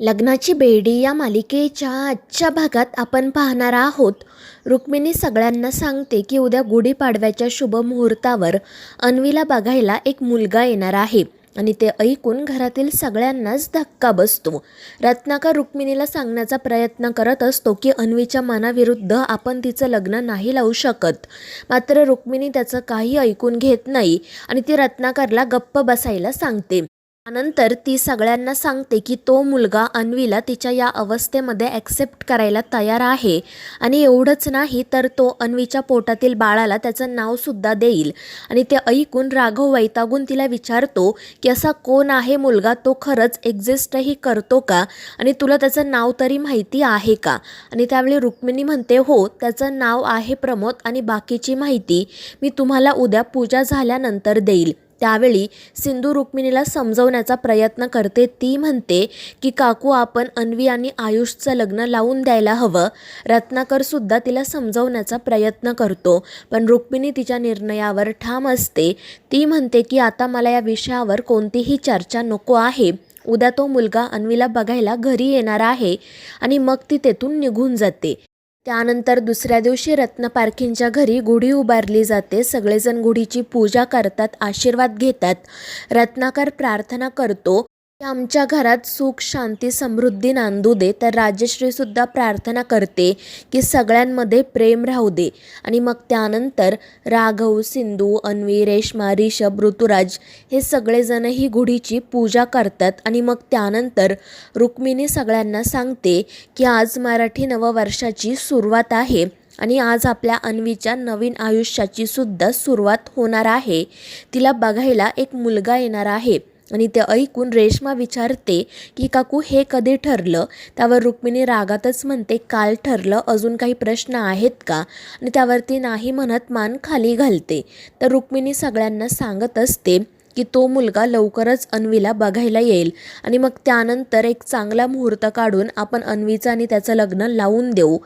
लग्नाची बेडी या मालिकेच्या आजच्या भागात आपण पाहणार आहोत. रुक्मिणी सगळ्यांना सांगते की उद्या गुढीपाडव्याच्या शुभ मुहूर्तावर अन्वीला बघायला एक मुलगा येणार आहे आणि ते ऐकून घरातील सगळ्यांनाच धक्का बसतो. रत्नाकर रुक्मिणीला सांगण्याचा प्रयत्न करत असतो की अन्वीच्या मनाविरुद्ध आपण तिचं लग्न नाही लावू शकत. मात्र रुक्मिणी त्याचं काही ऐकून घेत नाही आणि ती रत्नाकरला गप्प बसायला सांगते. त्यानंतर ती सगळ्यांना सांगते की तो मुलगा अन्वीला तिच्या या अवस्थेमध्ये ॲक्सेप्ट करायला तयार आहे. आणि एवढंच नाही तर तो अन्वीच्या पोटातील बाळाला त्याचं नावसुद्धा देईल. आणि ते ऐकून राघव वैतागून तिला विचारतो की असा कोण आहे मुलगा? तो खरंच एक्झिस्टही करतो का? आणि तुला त्याचं नाव तरी माहिती आहे का? आणि त्यावेळी रुक्मिणी म्हणते हो त्याचं नाव आहे प्रमोद आणि बाकीची माहिती मी तुम्हाला उद्या पूजा झाल्यानंतर देईल. त्यावेळी सिंधू रुक्मिणीला समजवण्याचा प्रयत्न करते. ती म्हणते की काकू आपण अन्वी आणि आयुषचं लग्न लावून द्यायला हवं. रत्नाकरसुद्धा तिला समजवण्याचा प्रयत्न करतो. पण रुक्मिणी तिच्या निर्णयावर ठाम असते. ती म्हणते की आता मला या विषयावर कोणतीही चर्चा नको आहे. उद्या तो मुलगा अन्वीला बघायला घरी येणार आहे आणि मग ती तेथून निघून जाते. त्यानंतर दुसऱ्या दिवशी रत्न पारखींच्या घरी गुढी उभारली जाते. सगळेजण गुढीची पूजा करतात आशीर्वाद घेतात. रत्नाकर प्रार्थना करतो. की आमच्या घरात सुख शांती समृद्धी नांदू दे तर राजश्रीसुद्धा प्रार्थना करते की सगळ्यांमध्ये प्रेम राहू दे. आणि मग त्यानंतर राघव सिंधू अन्वी रेश्मा रिषभ ऋतुराज हे सगळेजण ही गुढीची पूजा करतात. आणि मग त्यानंतर रुक्मिणी सगळ्यांना सांगते की आज मराठी नववर्षाची सुरुवात आहे आणि आज आपल्या अन्वीच्या नवीन आयुष्याची सुद्धा सुरुवात होणार आहे. तिला बघायला एक मुलगा येणार आहे. आणि ते ऐकून रेश्मा विचारते की काकू हे कधी ठरलं? त्यावर रुक्मिणी रागातच म्हणते काल ठरलं अजून काही प्रश्न आहेत का? आणि त्यावरती नाही म्हणत मान खाली घालते. तर रुक्मिणी सगळ्यांना सांगत असते की तो मुलगा लवकरच अन्वीला बघायला येईल. आणि मग त्यानंतर एक चांगला मुहूर्त काढून आपण अन्वीचं आणि त्याचं लग्न लावून देऊ.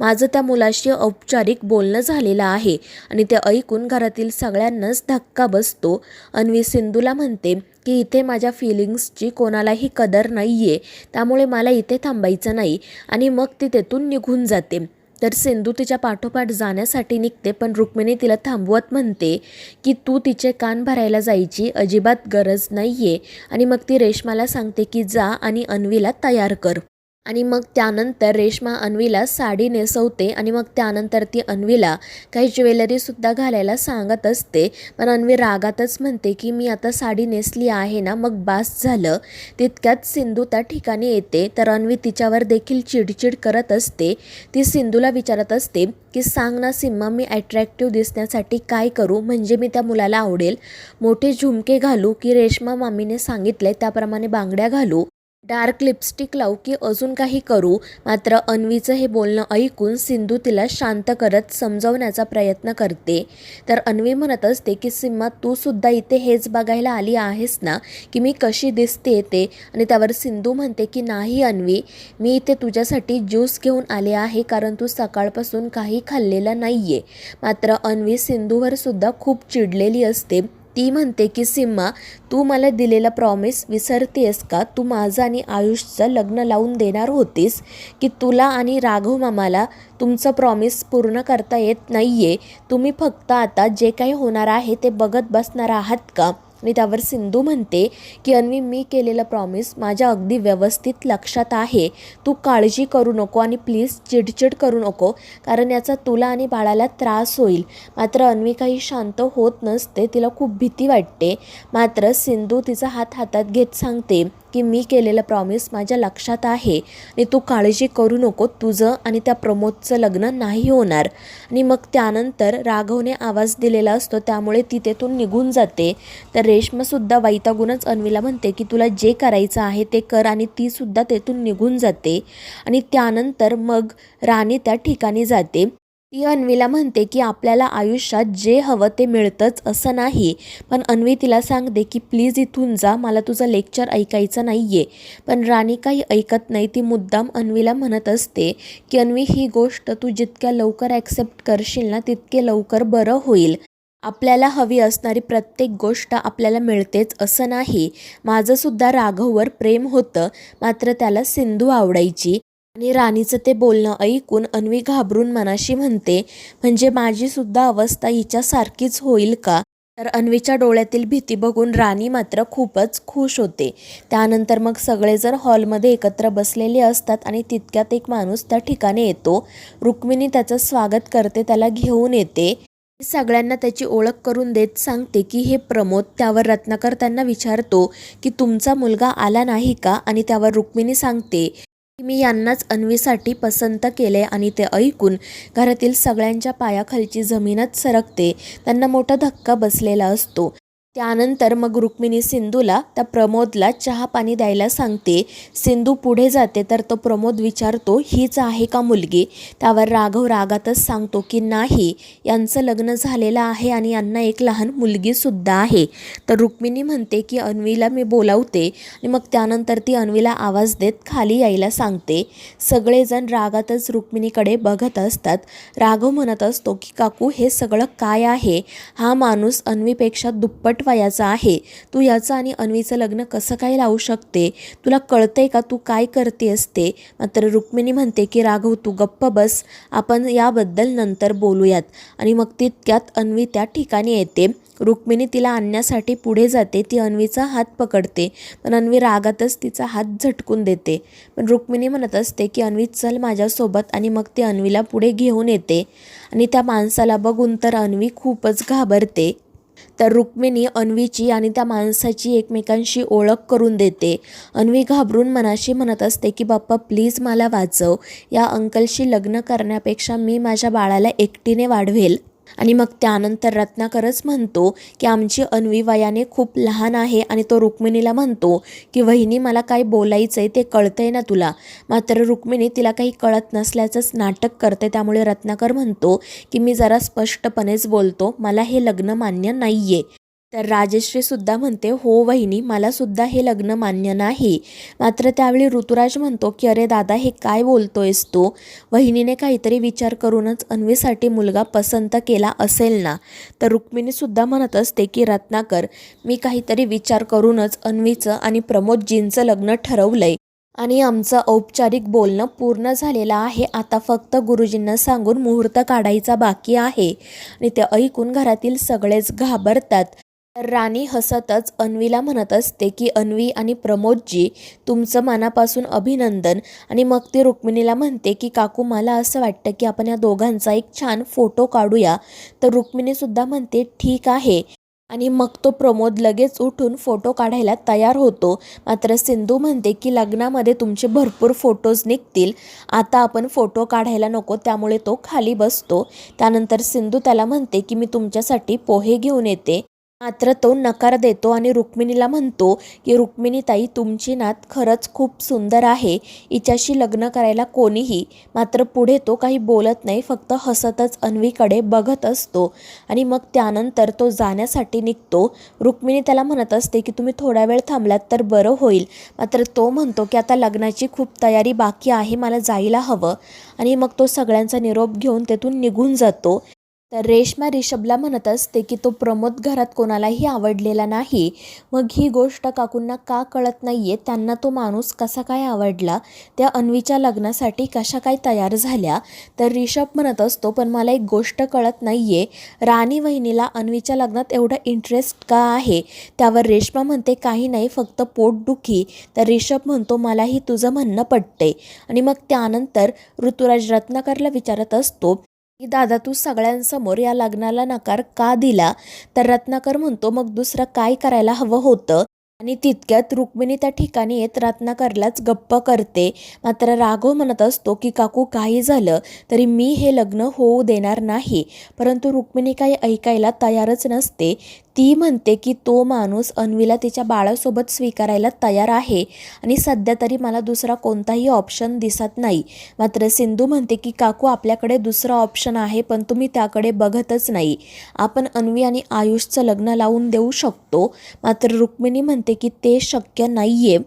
माझं त्या मुलाशी औपचारिक बोलणं झालेलं आहे आणि ते ऐकून घरातील सगळ्यांनाच धक्का बसतो. अन्वी सिंधूला म्हणते की इथे माझ्या फिलिंग्सची कोणालाही कदर नाही आहे त्यामुळे मला इथे थांबायचं नाही. आणि मग ती तेथून निघून जाते. तर सिंधू तिच्या पाठोपाठ जाण्यासाठी निघते पण रुक्मिणी तिला थांबवत म्हणते की तू तिचे कान भरायला जायची अजिबात गरज नाही आहे आणि मग ती रेश्माला सांगते की जा आणि अन्वीला तयार कर. आणि मग त्यानंतर रेश्मा अन्वीला साडी नेसवते आणि मग त्यानंतर ती अन्वीला काही ज्वेलरीसुद्धा घालायला सांगत असते. पण अन्वी रागातच म्हणते की मी आता साडी नेसली आहे ना मग बास झालं. तितक्यात सिंधू त्या ठिकाणी येते तर अन्वी तिच्यावर देखील चिडचिड करत असते. ती सिंधूला विचारत असते की सांग ना सिम्मा मी ॲट्रॅक्टिव्ह दिसण्यासाठी काय करू? म्हणजे मी त्या मुलाला आवडेल. मोठे झुमके घालू की रेश्मा मामीने सांगितले त्याप्रमाणे बांगड्या घालू? डार्क लिपस्टिक लावू की अजून काही करू? मात्र अन्वीचं हे बोलणं ऐकून सिंधू तिला शांत करत समजवण्याचा प्रयत्न करते. तर अन्वी म्हणत असते की सिम्मा तू सुद्धा इथे हेच बघायला आली आहेस ना? की मी कशी दिसते ते आणि त्यावर सिंधू म्हणते की नाही अन्वी मी इथे तुझ्यासाठी ज्यूस घेऊन आले आहे कारण तू सकाळपासून काही खाल्लेलं नाही आहे मात्र अन्वी सिंधूवर सुद्धा खूप चिडलेली असते. ती म्हणते की सिम्मा तू मला दिलेला प्रॉमिस विसरतेस का? तू माझं आणि आयुषचं लग्न लावून देणार होतीस की तुला आणि राघव मामाला तुमचं प्रॉमिस पूर्ण करता येत नाही आहे तुम्ही फक्त आता जे काही होणार आहे ते बघत बसणार आहात का? आणि त्यावर सिंधू म्हणते की अन्वी मी केलेलं प्रॉमिस माझ्या अगदी व्यवस्थित लक्षात आहे. तू काळजी करू नको आणि प्लीज चिडचिड करू नको कारण याचा तुला आणि बाळाला त्रास होईल. मात्र अन्वी काही शांत होत नसते तिला खूप भीती वाटते. मात्र सिंधू तिचा हात हातात घेत सांगते की मी केलेलं प्रॉमिस माझ्या लक्षात आहे. आणि तू काळजी करू नको तुझं आणि त्या प्रमोदचं लग्न नाही होणार. आणि मग त्यानंतर राघवने आवाज दिलेला असतो त्यामुळे ती तेथून निघून जाते. तर रेश्मासुद्धा वैतागूनच अन्वीला म्हणते की तुला जे करायचं आहे ते कर आणि तीसुद्धा तेथून निघून जाते. आणि त्यानंतर मग राणी त्या ठिकाणी जाते. ती अन्वीला म्हणते की आपल्याला आयुष्यात जे हवं ते मिळतंच असं नाही. पण अन्वी तिला सांगते की प्लीज इथून जा मला तुझं लेक्चर ऐकायचं नाही आहे पण राणी काही ऐकत नाही. ती मुद्दाम अन्वीला म्हणत असते की अन्वी ही गोष्ट तू जितक्या लवकर ॲक्सेप्ट करशील ना तितके लवकर बरं होईल. आपल्याला हवी असणारी प्रत्येक गोष्ट आपल्याला मिळतेच असं नाही. माझंसुद्धा राघववर प्रेम होतं. मात्र त्याला सिंधू आवडायची. आणि राणीचं ते बोलणं ऐकून अन्वी घाबरून मनाशी म्हणते म्हणजे माझीसुद्धा अवस्था हिच्यासारखीच होईल का? तर अन्वीच्या डोळ्यातील भीती बघून राणी मात्र खूपच खुश होते. त्यानंतर मग सगळेजण हॉलमध्ये एकत्र बसलेले असतात आणि तितक्यात एक माणूस त्या ठिकाणी येतो. रुक्मिणी त्याचं स्वागत करते त्याला घेऊन येते. सगळ्यांना त्याची ओळख करून देत सांगते की हे प्रमोद त्यावर रत्नाकर त्यांना विचारतो की तुमचा मुलगा आला नाही का? आणि त्यावर रुक्मिणी सांगते मी यांनाच अन्वीसाठी पसंत केले आणि ते ऐकून घरातील सगळ्यांच्या पायाखालची जमीनच सरकते. त्यांना मोठा धक्का बसलेला असतो. त्यानंतर मग रुक्मिणी सिंधूला त्या प्रमोदला चहा पाणी द्यायला सांगते. सिंधू पुढे जाते तर तो प्रमोद विचारतो हीच आहे का मुलगी? त्यावर राघव रागातच सांगतो की नाही यांचं लग्न झालेलं आहे आणि यांना एक लहान मुलगीसुद्धा आहे. तर रुक्मिणी म्हणते की अन्वीला मी बोलावते. आणि मग त्यानंतर ती अन्वीला आवाज देत खाली यायला सांगते. सगळेजण रागातच रुक्मिणीकडे बघत असतात. राघव म्हणत असतो की काकू हे सगळं काय आहे? हा माणूस अन्वीपेक्षा दुप्पट वयाचा आहे. तू याचं आणि अन्वीचं लग्न कसं काय लावू शकते? तुला कळतंय का तू काय करते असते मात्र रुक्मिणी म्हणते की राघव तू गप्प बस. आपण याबद्दल नंतर बोलूयात. आणि मग तितक्यात अन्वी त्या ठिकाणी येते. रुक्मिणी तिला आणण्यासाठी पुढे जाते. ती अन्वीचा हात पकडते. पण अन्वी रागातच तिचा हात झटकून देते. पण रुक्मिणी म्हणत असते की अन्वी चल माझ्यासोबत. आणि मग ती अन्वीला पुढे घेऊन येते. आणि त्या माणसाला बघून तर अन्वी खूपच घाबरते. तर रुक्मिणी अन्वीची आणि त्या माणसाची एकमेकांशी ओळख करून देते. अन्वी घाबरून मनाशी म्हणत असते की बाप्पा प्लीज मला वाचव. या अंकलशी लग्न करण्यापेक्षा मी माझ्या बाळाला एकटीने वाढवेल. आणि मग त्यानंतर रत्नाकरच म्हणतो की आमची अन्वी वयाने खूप लहान आहे आणि तो रुक्मिणीला म्हणतो की वहिनी मला काय बोलायचं आहे ते कळतंय ना तुला. मात्र रुक्मिणी तिला काही कळत नसल्याचंच नाटक करते. त्यामुळे रत्नाकर म्हणतो की मी जरा स्पष्टपणेच बोलतो. मला हे लग्न मान्य नाही आहे तर राजश्रीसुद्धा म्हणते हो वहिनी मलासुद्धा हे लग्न मान्य नाही. मात्र त्यावेळी ऋतुराज म्हणतो की अरे दादा हे काय बोलतोयस तू? वहिनीने काहीतरी विचार करूनच अन्वीसाठी मुलगा पसंत केला असेल ना? तर रुक्मिणीसुद्धा म्हणत असते की रत्नाकर मी काहीतरी विचार करूनच अन्वीचं आणि प्रमोदजींचं लग्न ठरवलंय आणि आमचं औपचारिक बोलणं पूर्ण झालेलं आहे. आता फक्त गुरुजींना सांगून मुहूर्त काढायचा बाकी आहे. आणि ते ऐकून घरातील सगळेच घाबरतात. तर राणी हसतच अन्वीला म्हणत असते की अन्वी आणि प्रमोदजी तुमचं मनापासून अभिनंदन. आणि मग ती रुक्मिणीला म्हणते की काकू मला असं वाटतं की आपण या दोघांचा एक छान फोटो काढूया. तर रुक्मिणीसुद्धा म्हणते ठीक आहे. आणि मग तो प्रमोद लगेच उठून फोटो काढायला तयार होतो. मात्र सिंधू म्हणते की लग्नामध्ये तुमचे भरपूर फोटोज निघतील. आता आपण फोटो काढायला नको त्यामुळे तो खाली बसतो. त्यानंतर सिंधू त्याला म्हणते की मी तुमच्यासाठी पोहे घेऊन येते. मात्र तो नकार देतो आणि रुक्मिणीला म्हणतो की रुक्मिणीताई तुमची नात खरंच खूप सुंदर आहे. हिच्याशी लग्न करायला कोणीही मात्र पुढे तो काही बोलत नाही फक्त हसतच अन्वीकडे बघत असतो. आणि मग त्यानंतर तो जाण्यासाठी निघतो. रुक्मिणी त्याला म्हणत असते की तुम्ही थोडा वेळ थांबलात तर बरं होईल. मात्र तो म्हणतो की आता लग्नाची खूप तयारी बाकी आहे मला जायला हवं. आणि मग तो सगळ्यांचा निरोप घेऊन तेथून निघून जातो. तर रेश्मा रिषभला म्हणत असते की तो प्रमोद घरात कोणालाही आवडलेला नाही. मग ही गोष्ट काकूंना का कळत नाही आहे त्यांना तो माणूस कसा काय आवडला? त्या अन्वीच्या लग्नासाठी कशा काय तयार झाल्या? तर रिषभ म्हणत असतो पण मला एक गोष्ट कळत नाही आहे राणी वहिनीला अन्वीच्या लग्नात एवढं इंटरेस्ट का आहे त्यावर रेश्मा म्हणते काही नाही फक्त पोटदुखी तर रिषभ म्हणतो मलाही तुझं म्हणणं पटते आणि मग त्यानंतर ऋतुराज रत्नाकरला विचारत असतो की दादा तू सगळ्यांसमोर या लग्नाला नकार का दिला? तर रत्नाकर म्हणतो मग दुसरं काय करायला हवं होतं? आणि तितक्यात रुक्मिणी त्या ठिकाणी येत रत्नाकरलाच गप्प करते. मात्र राघव म्हणत असतो की काकू काही झालं तरी मी हे लग्न होऊ देणार नाही. परंतु रुक्मिणी काही ऐकायला तयारच नसते. ती म्हणते की तो माणूस अन्वीला तिच्या बाळासोबत स्वीकारायला तयार आहे आणि सध्या तरी मला दुसरा कोणताही ऑप्शन दिसत नाही. मात्र सिंधू म्हणते की काकू आपल्याकडे दुसरा ऑप्शन आहे पण तुम्ही त्याकडे बघतच नाही. आपण अन्वी आणि आयुषचं लग्न लावून देऊ शकतो. मात्र रुक्मिणी म्हणते की ते शक्य नाही आहे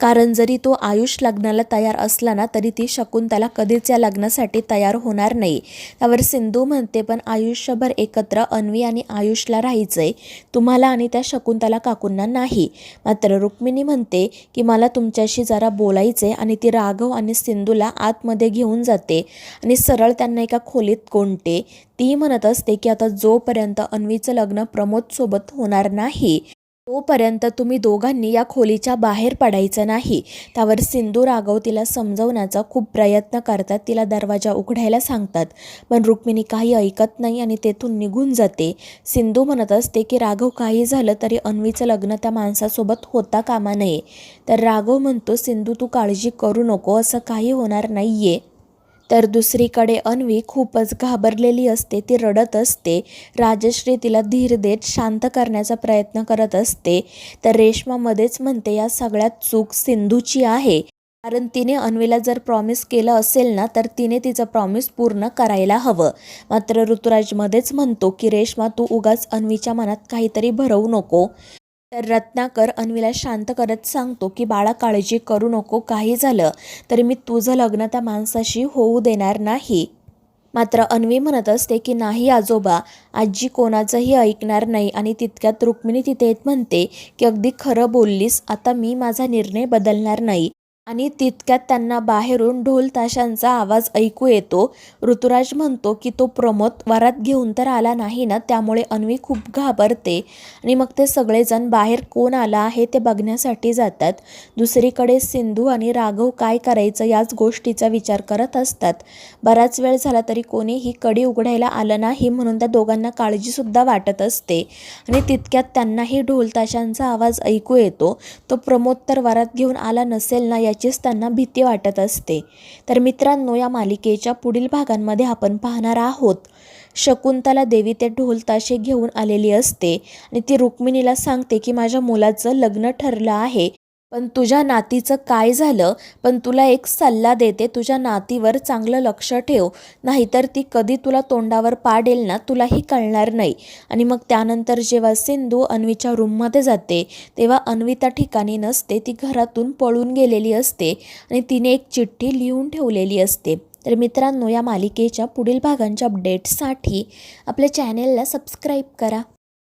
कारण जरी तो आयुष लग्नाला तयार असला ना तरी ती शकुंतला कधीच या लग्नासाठी तयार होणार नाही. त्यावर सिंधू म्हणते पण आयुष्यभर एकत्र अन्वी आणि आयुषला राहायचंय. तुम्हाला आणि त्या शकुंतला काकूंना नाही. मात्र रुक्मिणी म्हणते की मला तुमच्याशी जरा बोलायचे आणि ती राघव आणि सिंधूला आतमध्ये घेऊन जाते आणि सरळ त्यांना एका खोलीत कोणते. ती म्हणत असते की आता जोपर्यंत अन्वीचं लग्न प्रमोदसोबत होणार नाही. तोपर्यंत तुम्ही दोघांनी या खोलीच्या बाहेर पडायचं नाही. त्यावर सिंधू राघव तिला समजवण्याचा खूप प्रयत्न करतात. तिला दरवाजा उघडायला सांगतात. पण रुक्मिणी काही ऐकत नाही आणि तेथून निघून जाते. सिंधू म्हणत असते की राघव काही झालं तरी अन्वीचं लग्न त्या माणसासोबत होता कामा नये. तर राघव म्हणतो सिंधू तू काळजी करू नको. असं काही होणार नाही आहे तर दुसरीकडे अन्वी खूपच घाबरलेली असते ती रडत असते. राजश्री तिला धीर देत शांत करण्याचा प्रयत्न करत असते. तर रेश्मामध्येच म्हणते या सगळ्यात चूक सिंधूची आहे. कारण तिने अन्वीला जर प्रॉमिस केलं असेल ना तर तिने तिचं प्रॉमिस पूर्ण करायला हवं. मात्र ऋतुराजमध्येच म्हणतो की रेश्मा तू उगाच अन्वीच्या मनात काहीतरी भरवू नको. तर रत्नाकर अन्वीला शांत करत सांगतो की बाळा काळजी करू नको काही झालं तरी मी तुझं लग्न त्या माणसाशी होऊ देणार नाही. मात्र अन्वी म्हणत असते की नाही आजोबा आजी कोणाचंही ऐकणार नाही आणि तितक्यात रुक्मिणी तिथे येत म्हणते की अगदी खरं बोललीस आता मी माझा निर्णय बदलणार नाही. आणि तितक्यात त्यांना बाहेरून ढोल ताशांचा आवाज ऐकू येतो. ऋतुराज म्हणतो की तो प्रमोद वरात घेऊन तर आला नाही ना त्यामुळे अन्वी खूप घाबरते. आणि मग ते सगळेजण बाहेर कोण आला आहे ते बघण्यासाठी जातात. दुसरीकडे सिंधू आणि राघव काय करायचं याच गोष्टीचा विचार करत असतात. बराच वेळ झाला तरी कोणीही कडी उघडायला आलं नाही म्हणून त्या दोघांना काळजीसुद्धा वाटत असते. आणि तितक्यात त्यांनाही ढोल ताशांचा आवाज ऐकू येतो. तो प्रमोद तर वरात घेऊन आला नसेल ना याचीच त्यांना भीती वाटत असते. तर मित्रांनो या मालिकेच्या पुढील भागांमध्ये आपण पाहणार आहोत. शकुंतला देवी ते ढोल ताशे घेऊन आलेली असते आणि ती रुक्मिणीला सांगते की माझ्या मुलाचं लग्न ठरलं आहे. पण तुझ्या नातीचं काय झालं? पण तुला एक सल्ला देते तुझ्या नातीवर चांगलं लक्ष ठेव. नाहीतर ती कधी तुला तोंडावर पाडेल ना तुलाही कळणार नाही. आणि मग त्यानंतर जेव्हा सिंधू अन्वीच्या रूममध्ये जाते तेव्हा अन्वी त्या ठिकाणी नसते. ती घरातून पळून गेलेली असते आणि तिने एक चिठ्ठी लिहून ठेवलेली असते. तर मित्रांनो या मालिकेच्या पुढील भागांच्या अपडेट्ससाठी आपल्या चॅनेलला सबस्क्राईब करा.